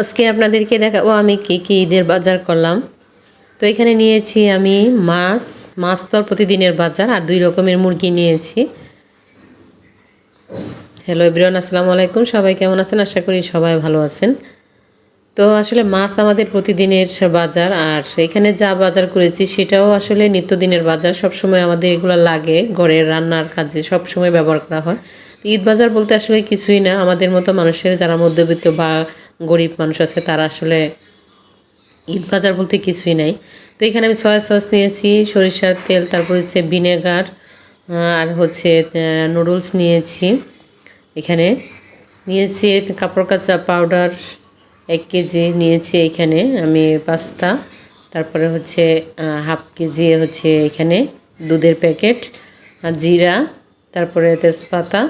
আজকে আপনাদেরকে দেখাবো আমি কী কী ঈদের বাজার করলাম? তো এখানে নিয়েছি আমি মাছ মাছ তো প্রতিদিনের বাজার, আর দুই রকমের মুরগি নিয়েছি। হ্যালো এভরিওয়ান আসসালামু আলাইকুম। সবাই কেমন আছেন? আশা করি সবাই ভালো আছেন। তো আসলে মাছ আমাদের প্রতিদিনের বাজার, আর এখানে যা বাজার করেছি সেটাও আসলে নিত্যদিনের বাজার। সবসময় আমাদের এগুলো লাগে, ঘরের রান্নার কাজে সবসময় ব্যবহার করা হয়। ঈদ বাজার বলতে আসলে কিছুই না। আমাদের মতো মানুষের, যারা মধ্যবিত্ত বা গরিব মানুষ আছে, তারা আসলে ঈদ বাজার বলতে কিছুই নাই। তো এখানে আমি সয়া সস নিয়েছি, সরিষার তেল, তারপর হচ্ছে ভিনেগার আর হচ্ছে নুডলস নিয়েছি। এখানে নিয়েছি কাপড় কাচা পাউডার এক কেজি নিয়েছি এখানে আমি পাস্তা তারপরে হচ্ছে হাফ কেজি হচ্ছে এখানে দুধের প্যাকেট জিরা, তারপরে তেজপাতা,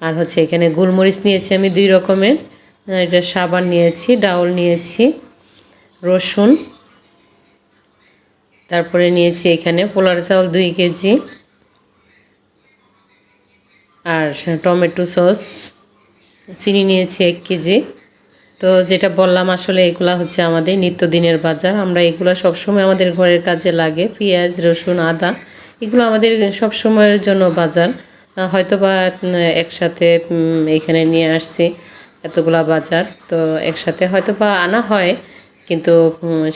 আর হচ্ছে এখানে গোলমরিচ নিয়েছি আমি দুই রকমের। এটা সাবান নিয়েছি, ডাউল নিয়েছি, রসুন। তারপরে নিয়েছি এখানে পোলার চাউল দুই কেজি আর টমেটো সস। চিনি নিয়েছি এক কেজি। তো যেটা বললাম, আসলে এগুলা হচ্ছে আমাদের নিত্যদিনের বাজার। আমরা এগুলো সবসময় আমাদের ঘরের কাজে লাগে। পেঁয়াজ, রসুন, আদা, এগুলো আমাদের সব সময়ের জন্য বাজার। হয়তো বা একসাথে এখানে নিয়ে আসছি। এতগুলা বাজার, তো একসাথে হয়তো বা আনা হয়, কিন্তু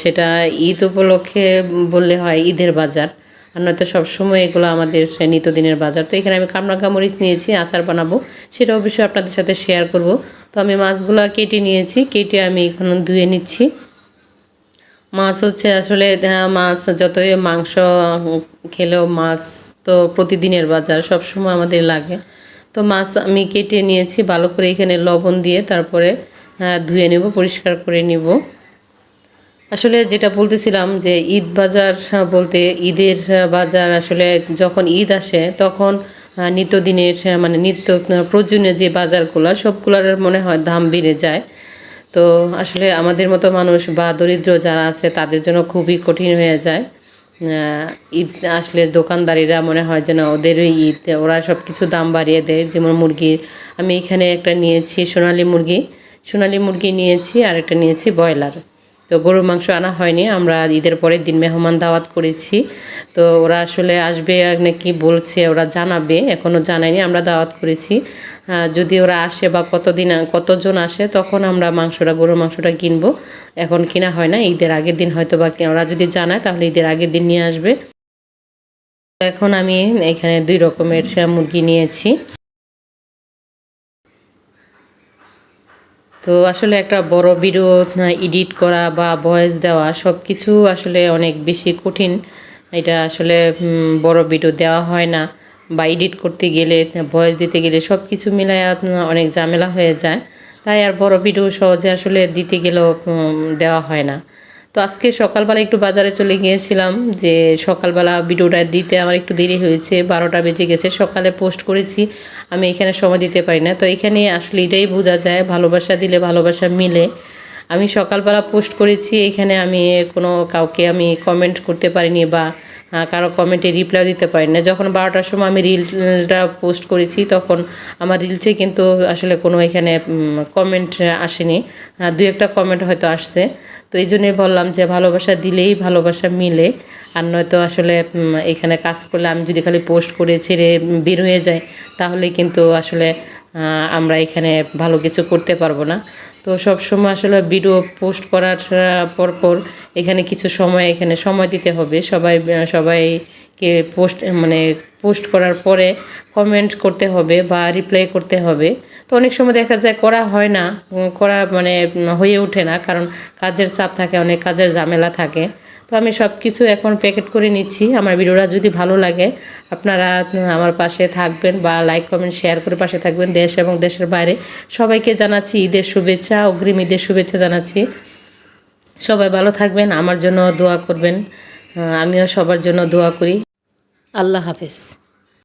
সেটা ঈদ উপলক্ষে বললে হয় ঈদের বাজার। আর নয়তো সবসময় এগুলো আমাদের নিত্যদিনের বাজার। তো এখানে আমি কামরাঙ্গা মরিচ নিয়েছি, আচার বানাবো, সেটা অবশ্যই আপনাদের সাথে শেয়ার করব। তো আমি মাছগুলো কেটে নিয়েছি, কেটে আমি এখন ধুয়ে নিচ্ছি। মাছ হচ্ছে আসলে মাছ যতই মাংস খেলেও মাছ তো প্রতিদিনের বাজার, সবসময় আমাদের লাগে। তো মাছ আমি কেটে নিয়েছি, ভালো করে এখানে লবণ দিয়ে তারপরে ধুয়ে নেব, পরিষ্কার করে নিব। আসলে যেটা বলতেছিলাম যে ঈদ বাজার বলতে ঈদের বাজার আসলে যখন ঈদ আসে তখন নিত্যদিনের মানে নিত্য প্রয়োজনীয় যে বাজারগুলো, সবগুলোর মনে হয় দাম বেড়ে যায়। তো আসলে আমাদের মতো মানুষ বা দরিদ্র যারা আছে তাদের জন্য খুবই কঠিন হয়ে যায়। ঈদ আসলে দোকানদারিরা মনে হয় যেন ওদেরই ঈদ, ওরা সব কিছু দাম বাড়িয়ে দেয়, যেমন মুরগির। আমি এখানে একটা নিয়েছি সোনালি মুরগি সোনালি মুরগি নিয়েছি আর একটা নিয়েছি ব্রয়লার। তো গরুর মাংস আনা হয়নি, আমরা ঈদের পরের দিন মেহমান দাওয়াত করেছি। তো ওরা আসলে আসবে নাকি বলছে, ওরা জানাবে এখনও জানায়নি, আমরা দাওয়াত করেছি। যদি ওরা আসে বা কতদিন, কতজন আসে, তখন আমরা মাংসটা, গরুর মাংসটা কিনবো। এখন কিনা হয় না, ঈদের আগের দিন হয়তো বা ওরা যদি জানায়, তাহলে ঈদের আগের দিন নিয়ে আসবে। এখন আমি এখানে দুই রকমের মুরগি নিয়েছি। তো আসলে একটা বড় বিরোধ এডিট করা বা ভয়েস দেওয়া সব কিছু আসলে অনেক বেশি কঠিন। এটা আসলে বড় ভিডিও দেওয়া হয় না বা এডিট করতে গেলে ভয়েস দিতে গেলে সব কিছু মিলায় অনেক ঝামেলা হয়ে যায়। তাই আর বড় ভিডিও সহজে আসলে দিতে গেলেও দেওয়া হয় না। তো আজকে সকালবেলা একটু বাজারে চলে গিয়েছিলাম যে সকালবেলা ভিডিওটা দিতে আমার একটু দেরি হয়েছে, বারোটা বেজে গেছে, সকালে পোস্ট করেছি, আমি এখানে সময় দিতে পারি না। তো এখানে আসলে এটাই বোঝা যায়, ভালোবাসা দিলে ভালোবাসা মিলে। আমি সকালবেলা পোস্ট করেছি, এখানে আমি কোনো কাউকে আমি কমেন্ট করতে পারিনি বা কারও কমেন্টে রিপ্লাই দিতে পারি না। যখন বারোটার সময় আমি রিলটা পোস্ট করেছি, তখন আমার রিলসে কিন্তু আসলে কোনো এখানে কমেন্ট আসেনি। দু একটা কমেন্ট হয়তো আসছে। তো এই জন্যই বললাম যে ভালোবাসা দিলেই ভালোবাসা মিলে। আর নয়তো আসলে এখানে কাজ করলে আমি যদি খালি পোস্ট করে ছেড়ে বের হয়ে যাই তাহলে কিন্তু আসলে আমরা এখানে ভালো কিছু করতে পারব না। তো সব সময় আসলে ভিডিও পোস্ট করার পর পর এখানে কিছু সময়, এখানে সময় দিতে হবে। সবাই সবাইকে পোস্ট মানে পোস্ট করার পরে কমেন্ট করতে হবে বা রিপ্লাই করতে হবে। তো অনেক সময় দেখা যায় করা হয় না। করা মানে হয়ে ওঠে না। কারণ কাজের চাপ থাকে, অনেক কাজের ঝামেলা থাকে। তো আমি সব কিছু এখন প্যাকেট করে নিচ্ছি। আমার ভিডিওটা যদি ভালো লাগে, আপনারা আমার পাশে থাকবেন বা লাইক কমেন্ট শেয়ার করে পাশে থাকবেন দেশ এবং দেশের বাইরে। সবাইকে জানাচ্ছি ঈদের শুভেচ্ছা, অগ্রিম ঈদের শুভেচ্ছা জানাচ্ছি। সবাই ভালো থাকবেন, আমার জন্য দোয়া করবেন। আমিও সবার জন্য দোয়া করি। আল্লাহ হাফেজ।